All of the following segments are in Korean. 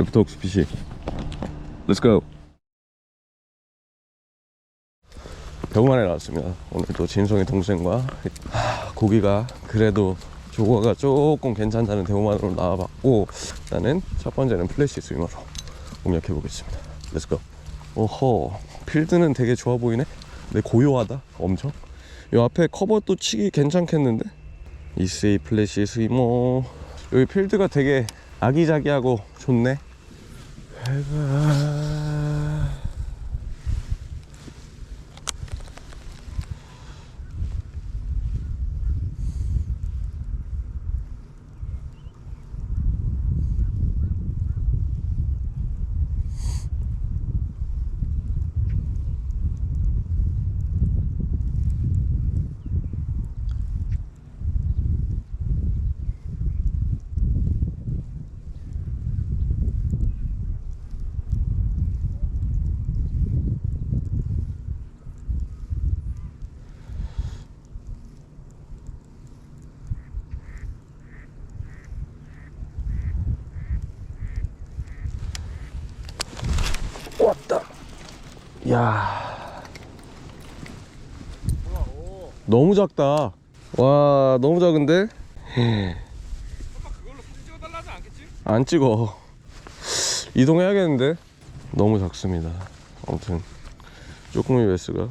애프터옥스 PC Let's go. 배우만에 나왔습니다. 오늘 또 진성의 동생과 하, 고기가 그래도 조과가 조금 괜찮다는 대우만으로 나와봤고 나는 첫 번째는 플래시 스위머로 공략해 보겠습니다. Go. 오호 필드는 되게 좋아 보이네? 근데 고요하다? 엄청? 이 앞에 커버도 치기 괜찮겠는데? 이세이 플래시 스위머. 여기 필드가 되게 아기자기하고 좋네 해가 야. 너무 작다. 와, 너무 작은데? 않겠지? 안 찍어. 이동해야겠는데? 너무 작습니다. 아무튼 조금의 베스가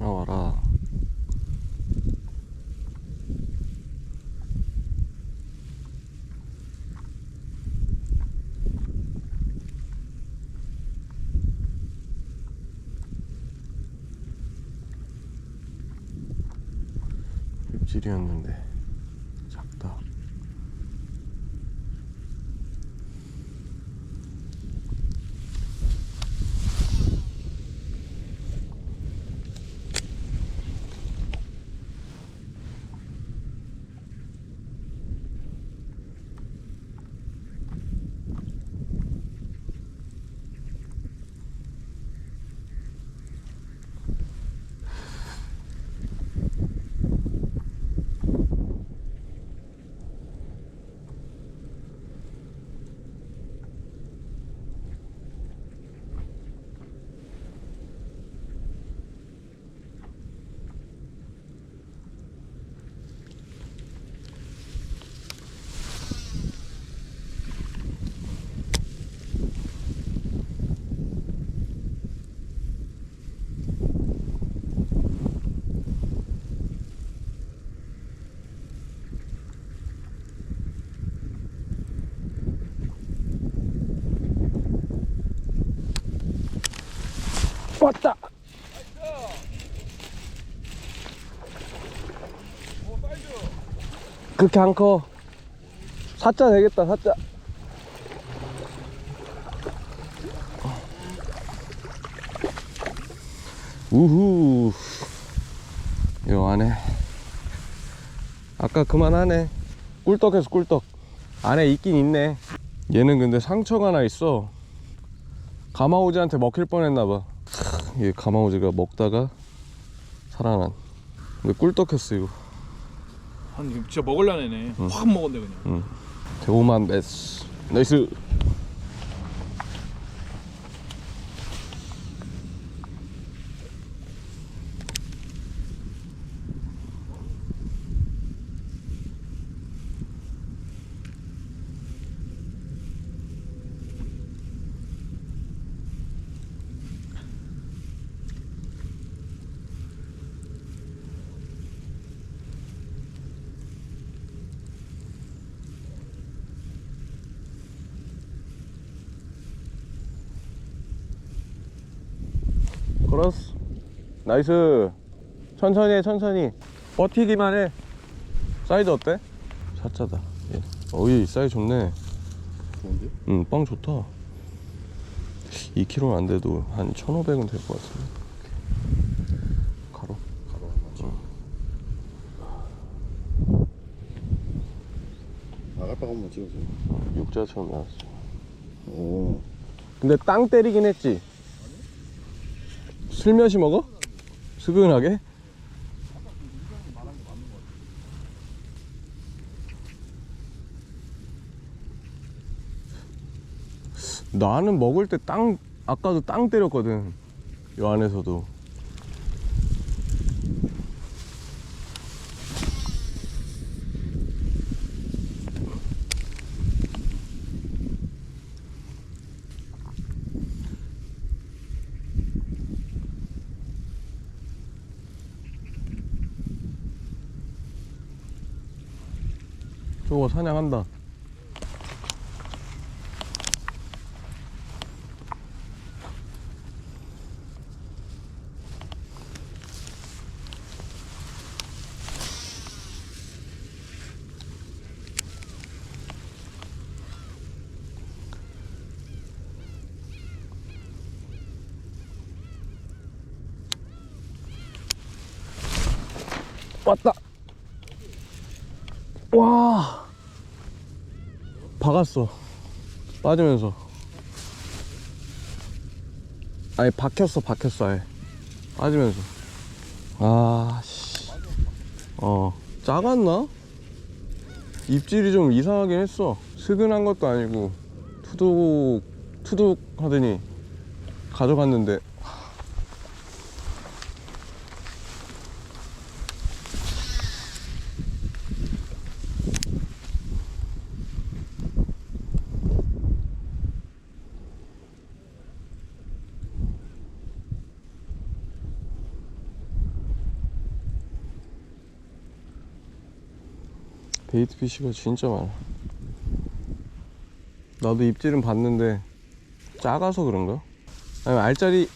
나와라. 입질이었는데 왔다. 그렇게 안 커. 사자 되겠다, 사자. 우후. 요 안에. 아까 그만하네. 꿀떡해서 꿀떡. 안에 있긴 있네. 얘는 근데 상처가 하나 있어. 가마우지한테 먹힐 뻔했나봐. 얘 가마우지가 먹다가 살아난. 근데 꿀떡했어 이거. 한 지금 진짜 먹을라는 애네 확 먹었네 그냥 대오만 베스. 나이스. 걸었어. 나이스. 천천히 해, 천천히. 버티기만 해. 사이즈 어때? 사짜다. 예. 어이, 사이즈 좋네. 좋은데? 응, 빵 좋다. 2kg는 안 돼도 한 1,500은 될 것 같은데. 가로. 가로 맞죠? 아갈빵 한번 찍어주세요. 육자처럼 나왔어. 오. 근데 땅 때리긴 했지. 슬며시 먹어? 스근하게? 나는 먹을 때 땅 아까도 땅 때렸거든. 요 안에서도. 저거 사냥한다. 왔다. 와. 박았어. 빠지면서. 아니 박혔어, 박혔어, 아예. 빠지면서. 아, 씨. 어, 작았나? 입질이 좀 이상하긴 했어. 스근한 것도 아니고 투둑 투둑 하더니 가져갔는데 베이트 피쉬가 진짜 많아. 나도 입질은 봤는데 작아서 그런가? 아니면 알짜리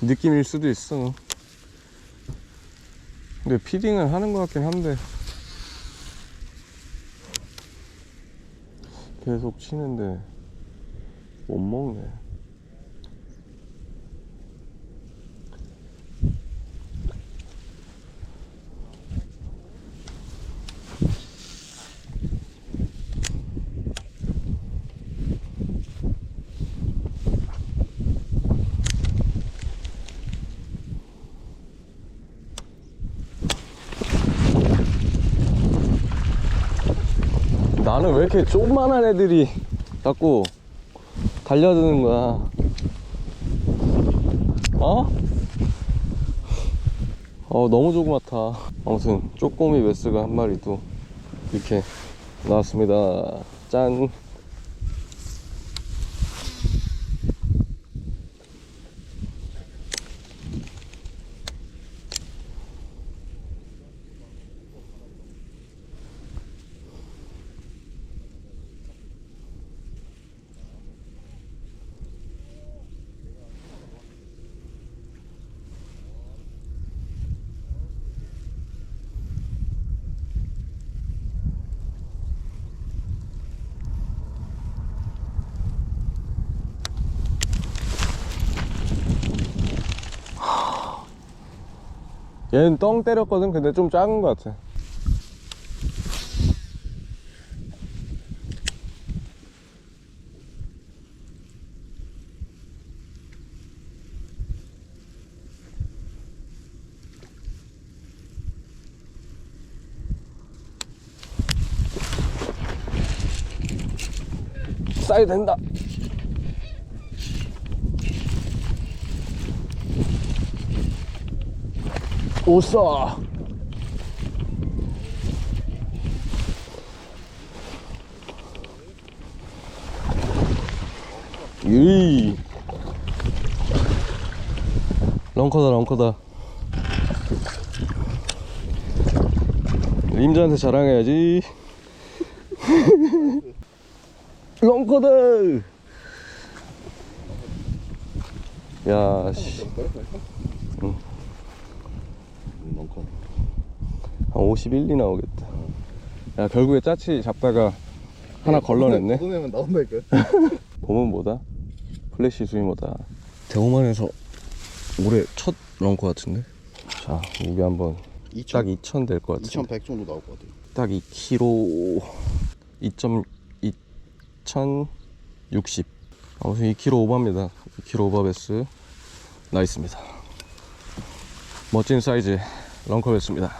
느낌일 수도 있어. 근데 피딩은 하는 것 같긴 한데 계속 치는데 못 먹네. 나는 왜 이렇게 조그만한 애들이 자꾸 달려드는 거야? 어? 어, 너무 조그맣다. 아무튼, 쪼꼬미 메스가 한 마리 또 이렇게 나왔습니다. 짠. 얘는 똥 때렸거든. 근데 좀 작은 것 같아. 사이 된다. 오싸. 이. 런커다 런커다. 임자한테 자랑해야지. 런커다! 야 씨 벙커. 한 51, 2 나오겠다. 야, 결국에 짜치 잡다가 하나 걸러냈네. 걷어내면 나온다니까. 보면 뭐다? 플래시 스위머다. 대호만에서 올해 첫 런커 같은데? 자, 무게 한번 딱2,000 될 것 같은데. 2100 정도 나올 것 같아요. 딱 2kg. 2.2060 아무튼 2kg 오버입니다 2kg 오버 베스 나있습니다 멋진 사이즈 런커 베스입니다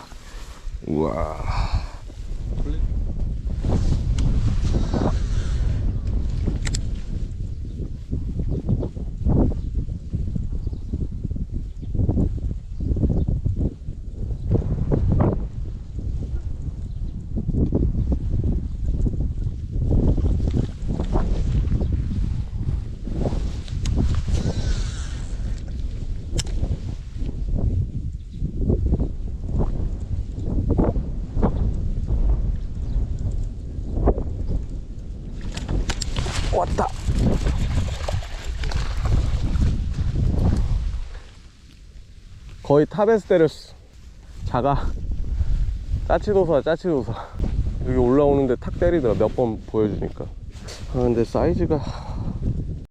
우 왔다. 거의 탑에서 때렸어. 작아 짜치도사 짜치도사. 여기 올라오는데 탁 때리더라. 몇 번 보여주니까. 아 근데 사이즈가